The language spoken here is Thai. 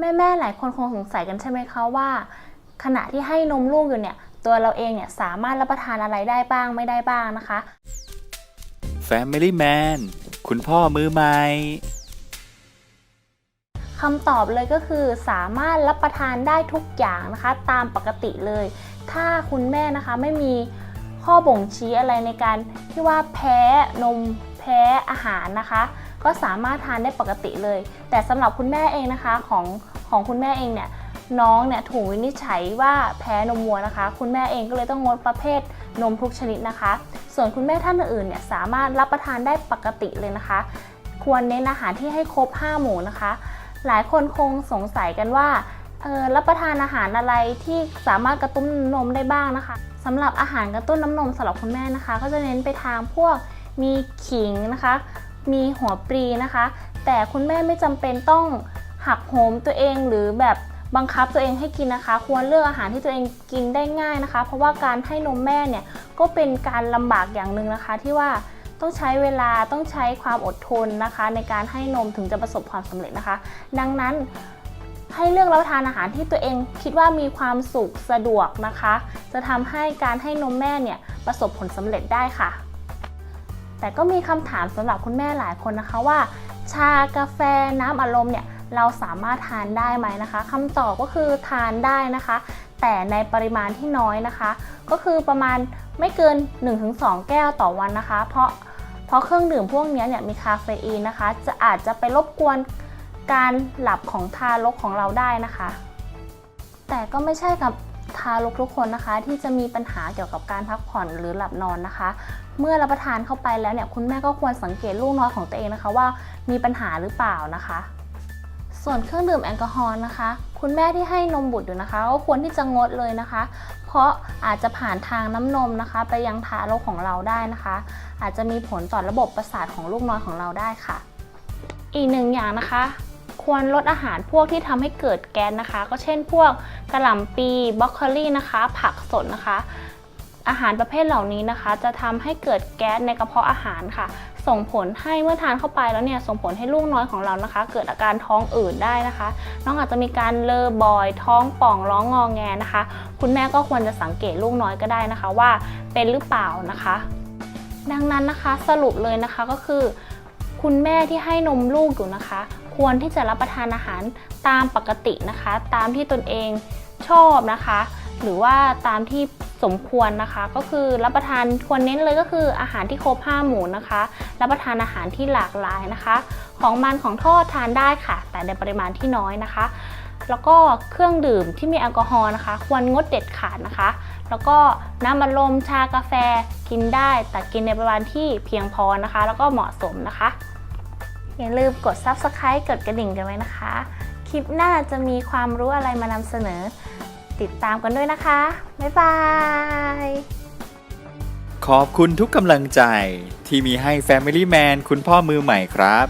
แม่ๆหลายคนคงสงสัยกันใช่ไหมคะว่า ขณะที่ให้นมลูกอยู่เนี่ย ตัวเราเองเนี่ยสามารถรับประทานอะไรได้บ้างไม่ได้บ้างนะคะ Family Man คุณพ่อมือใหม่คำตอบเลยก็คือสามารถรับประทานได้ทุกอย่างนะคะ ตามปกติเลย ถ้าคุณแม่นะคะไม่มีข้อบ่งชี้อะไรในการที่ว่าแพ้นมแพ้อาหารนะคะ ก็สามารถทานได้ปกติเลย แต่สำหรับคุณแม่เองนะคะของของคุณแม่เองเนี่ยน้องเนี่ยถูกวินิจฉัยว่าแพ้นมวัวนะคะ คุณแม่เองก็เลยต้องงดประเภทนมทุกชนิดนะคะ ส่วนคุณแม่ท่านอื่นเนี่ยสามารถรับประทานได้ปกติเลยนะคะ ควรเน้นอาหารที่ให้ครบ 5 หมู่นะคะ หลายคนคงสงสัยกันว่าเออรับประทานอาหารอะไรที่สามารถกระตุ้นนมได้บ้างนะคะสำหรับอาหารกระตุ้นน้ำนมสำหรับคุณแม่นะคะ ก็จะเน้นไปทางพวก มีขิงนะคะ มีหัวปลีนะคะ แต่คุณแม่ไม่จำเป็นต้องหักโหมตัวเองหรือแบบบังคับตัวเองให้กินนะคะ ควรเลือกอาหารที่ตัวเองกินได้ง่ายนะคะ เพราะว่าการให้นมแม่เนี่ยก็เป็นการลำบากอย่างหนึ่งนะคะ ที่ว่าต้องใช้เวลาต้องใช้ความอดทนนะคะ ในการให้นมถึงจะประสบความสำเร็จนะคะ ดังนั้นให้เลือกรับประทานอาหารที่ตัวเองคิดว่ามีความสุขสะดวกนะคะ จะทำให้การให้นมแม่เนี่ยประสบผลสำเร็จได้ค่ะ แต่ก็มีคำถามสำหรับคุณแม่หลายคนนะคะว่า ชากาแฟน้ำอารมณ์เนี่ยเราสามารถทานได้ไหมนะคะคำตอบก็คือทานได้นะคะ แต่ในปริมาณที่น้อยนะคะ ก็คือประมาณไม่เกิน 1-2 แก้วต่อวันนะคะ เพราะเพราะเครื่องดื่มพวกนี้เนี่ยมีคาเฟอีนนะคะ จะอาจจะไปรบกวนการหลับของทารกของเราได้นะคะ แต่ก็ไม่ใช่กับ ทารกทุกคนนะคะ ที่จะมีปัญหาเกี่ยวกับการพักผ่อนหรือหลับนอนนะคะ เมื่อรับประทานเข้าไปแล้วเนี่ยคุณแม่ก็ควรสังเกตลูกน้อยของตัวเองนะคะว่ามีปัญหาหรือเปล่านะคะ ส่วนเครื่องดื่มแอลกอฮอล์นะคะ คุณแม่ที่ให้นมบุตรอยู่นะคะก็ควรที่จะงดเลยนะคะ เพราะอาจจะผ่านทางน้ำนมนะคะ ไปยังทารกของเราได้นะคะ อาจจะมีผลต่อระบบประสาทของลูกน้อยของเราได้ค่ะ อีกหนึ่งอย่างนะคะ ควรลดอาหารพวกที่ทำให้เกิดแก๊สนะคะ ก็เช่นพวกกระหล่ำปีบรอกโคลีนะคะ ผักสดนะคะ อาหารประเภทเหล่านี้นะคะ จะทำให้เกิดแก๊สในกระเพาะอาหารค่ะ ส่งผลให้เมื่อทานเข้าไปแล้วเนี่ยส่งผลให้ลูกน้อยของเรานะคะ เกิดอาการท้องอืดได้นะคะ น้องอาจจะมีการเลอะบอยท้องป่องร้องงอแงนะคะ คุณแม่ก็ควรจะสังเกตลูกน้อยก็ได้นะคะว่าเป็นหรือเปล่านะคะ ดังนั้นนะคะสรุปเลยนะคะก็คือ คุณแม่ที่ให้นมลูกอยู่นะคะ ควรที่จะรับประทานอาหารตามปกตินะคะ ตามที่ตนเองชอบนะคะ หรือว่าตามที่สมควรนะคะ ก็คือรับประทานควรเน้นเลยก็คืออาหารที่ครบ5หมู่นะคะ รับประทานอาหารที่หลากหลายนะคะ ของมันของทอดทานได้ค่ะ แต่ในปริมาณที่น้อยนะคะ แล้วก็เครื่องดื่มที่มีแอลกอฮอล์นะคะ ควรงดเด็ดขาดนะคะ แล้วก็น้ำอัดลมชากาแฟกินได้ แต่กินในปริมาณที่เพียงพอนะคะ แล้วก็เหมาะสมนะคะ อย่าลืมกด Subscribe กดกระดิ่งกันไว้นะคะ คลิปหน้าจะมีความรู้อะไรมานำเสนอ ติดตามกันด้วยนะคะ บ๊ายบายขอบคุณทุกกำลังใจที่มีให้ Family Man คุณพ่อมือใหม่ครับ